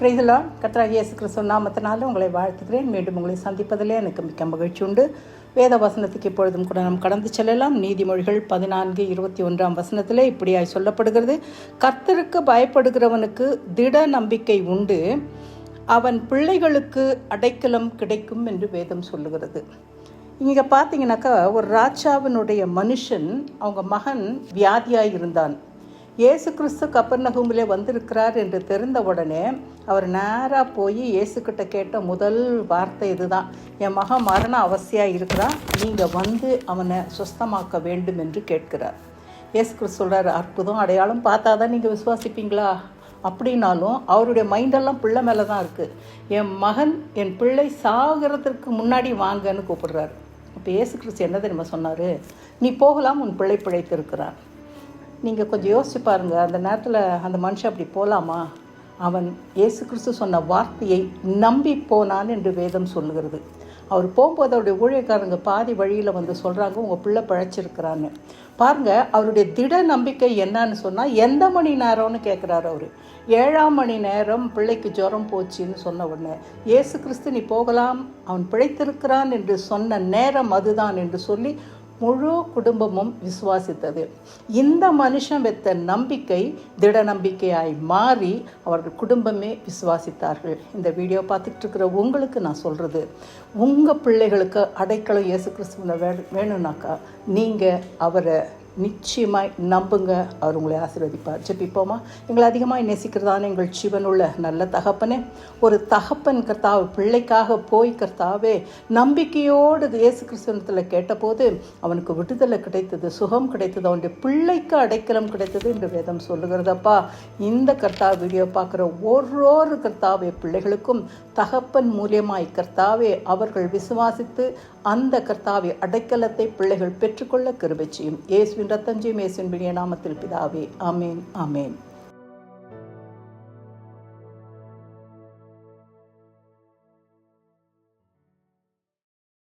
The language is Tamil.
பிரைதலா கத்ராக இயேசு கிறிஸ்துவ நாமத்தினால உங்களை வாழ்த்துக்கிறேன் மீண்டும் உங்களை சந்திப்பதிலே எனக்கு மிக்க மகிழ்ச்சி உண்டு. வேத வசனத்துக்கு இப்பொழுதும் கூட நாம் கடந்து செல்லலாம். நீதிமொழிகள் பதினான்கு இருபத்தி ஒன்றாம் வசனத்திலே இப்படியாய் சொல்லப்படுகிறது. கர்த்தருக்கு பயப்படுகிறவனுக்கு திட நம்பிக்கை உண்டு. அவன் பிள்ளைகளுக்கு அடைக்கலம் கிடைக்கும் என்று வேதம் சொல்லுகிறது. இங்கே பார்த்தீங்கன்னாக்கா ஒரு ராஜாவினுடைய மனுஷன் அவங்க மகன் வியாதியாய் இருந்தான். இயேசு கிறிஸ்து கப்பர்நகூமிலே வந்திருக்கிறார் என்று தெரிந்த உடனே அவர் நேராக போய் இயேசுக்கிட்ட கேட்ட முதல் வார்த்தை இதுதான். என் மகன் மரண அவசியாக இருக்கிறான் நீங்கள் வந்து அவனை சுஸ்தமாக்க வேண்டும் என்று கேட்கிறார். இயேசு கிறிஸ்து சொல்கிறார் அற்புதம் அடையாளம் பார்த்தா தான் நீங்கள் விசுவாசிப்பீங்களா? அப்படின்னாலும் அவருடைய மைண்டெல்லாம் பிள்ளை மேலே தான் இருக்குது என் மகன் என் பிள்ளை சாகிறதுக்கு முன்னாடி வாங்கன்னு கூப்பிடுறாரு. இப்போ இயேசு கிறிஸ்து என்ன தெரியுமா சொன்னார்? நீ போகலாம் உன் பிள்ளை பிழைத்திருக்கிறான். நீங்கள் கொஞ்சம் யோசிச்சு பாருங்கள் அந்த நேரத்தில் அந்த மனுஷன் அப்படி போகலாமா அவன் இயேசு கிறிஸ்து சொன்ன வார்த்தையை நம்பி போனான் என்று வேதம் சொல்லுகிறது. அவர் போகும்போது அவருடைய ஊழியக்காரங்க பாதி வழியில் வந்து சொல்கிறாங்க உங்கள் பிள்ளை பிழைச்சிருக்கிறான்னு. பாருங்கள் அவருடைய திட நம்பிக்கை என்னன்னு சொன்னால் எந்த மணி நேரம்னு கேட்குறாரு அவர். ஏழாம் மணி நேரம் பிள்ளைக்கு ஜுரம் போச்சுன்னு சொன்ன உடனே இயேசு கிறிஸ்து நீ போகலாம். அவன் பிழைத்திருக்கிறான் என்று சொன்ன நேரம் அதுதான் என்று சொல்லி முழு குடும்பமும் விசுவாசித்தது. இந்த மனுஷன் வைத்த நம்பிக்கை திட நம்பிக்கையாய் மாறி அவர்கள் குடும்பமே விசுவாசித்தார்கள். இந்த வீடியோ பார்த்துட்டு இருக்கிற உங்களுக்கு நான் சொல்கிறது உங்கள் பிள்ளைகளுக்கு அடைக்கலம் இயேசு கிறிஸ்துவனை வே வேணும்னாக்கா நீங்கள் அவரை நிச்சயமாய் நம்புங்க. அவர் உங்களை ஆசீர்வதிப்பார். ஜெபிப்போமா? எங்களை அதிகமாக நேசிக்கிறதான எங்கள் சிவனுள்ள நல்ல தகப்பனே ஒரு தகப்பன் கர்த்தாവ് பிள்ளைக்காக போய் கர்த்தாவே நம்பிக்கையோடு இயேசு கிறிஸ்தவத்தில் கேட்டபோது அவனுக்கு விடுதலை கிடைத்தது சுகம் கிடைத்தது அவனுடைய பிள்ளைக்கு அடைக்கலம் கிடைத்தது என்று வேதம் சொல்லுகிறதப்பா. இந்த கர்த்தா வீடியோ பார்க்குற ஒரு கர்த்தாவே பிள்ளைகளுக்கும் தகப்பன் மூலியமாய் கர்த்தாவே அவர்கள் விசுவாசித்து அந்த கர்த்தாவை அடைக்கலத்தை பிள்ளைகள் பெற்றுக்கொள்ள கிருபை செய்யும். இயேசுவின் ரத்தஞ்செய்யும் இயேசுவின் பிரிய நாமத்தில் பிதாவே அமேன் அமேன்